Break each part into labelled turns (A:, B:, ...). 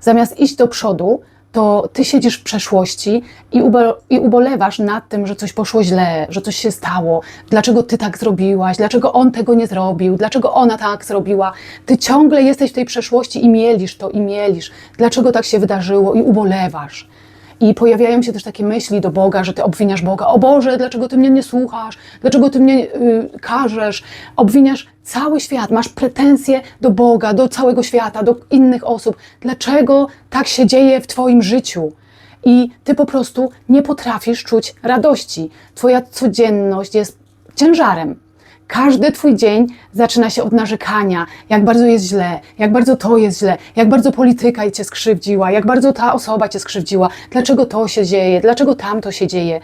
A: Zamiast iść do przodu, to ty siedzisz w przeszłości i, ubo- i ubolewasz nad tym, że coś poszło źle, że coś się stało, dlaczego ty tak zrobiłaś, dlaczego on tego nie zrobił, dlaczego ona tak zrobiła. Ty ciągle jesteś w tej przeszłości i mielisz to, i mielisz, dlaczego tak się wydarzyło, i ubolewasz. I pojawiają się też takie myśli do Boga, że ty obwiniasz Boga. O Boże, dlaczego ty mnie nie słuchasz? Dlaczego ty mnie y, karzesz? Obwiniasz cały świat, masz pretensje do Boga, do całego świata, do innych osób. Dlaczego tak się dzieje w twoim życiu? I ty po prostu nie potrafisz czuć radości. Twoja codzienność jest ciężarem. Każdy Twój dzień zaczyna się od narzekania, jak bardzo jest źle, jak bardzo to jest źle, jak bardzo polityka Cię skrzywdziła, jak bardzo ta osoba Cię skrzywdziła, dlaczego to się dzieje, dlaczego tamto się dzieje.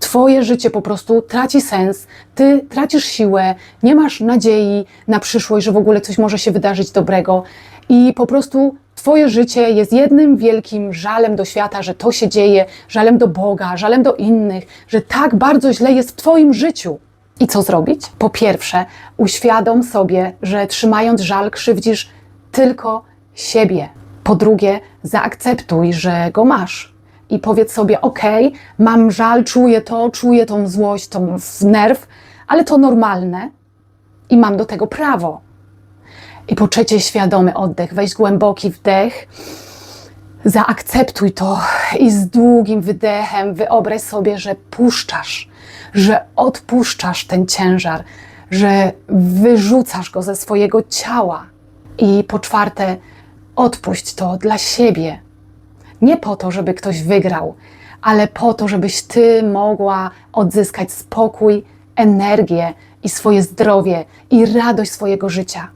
A: Twoje życie po prostu traci sens, Ty tracisz siłę, nie masz nadziei na przyszłość, że w ogóle coś może się wydarzyć dobrego i po prostu Twoje życie jest jednym wielkim żalem do świata, że to się dzieje, żalem do Boga, żalem do innych, że tak bardzo źle jest w Twoim życiu. I co zrobić? Po pierwsze, uświadom sobie, że trzymając żal krzywdzisz tylko siebie. Po drugie, zaakceptuj, że go masz. I powiedz sobie: OK, mam żal, czuję to, czuję tą złość, tą nerw, ale to normalne i mam do tego prawo. I po trzecie, świadomy oddech, weź głęboki wdech, zaakceptuj to i z długim wydechem wyobraź sobie, że puszczasz, że odpuszczasz ten ciężar, że wyrzucasz go ze swojego ciała. I po czwarte, odpuść to dla siebie. Nie po to, żeby ktoś wygrał, ale po to, żebyś ty mogła odzyskać spokój, energię i swoje zdrowie i radość swojego życia.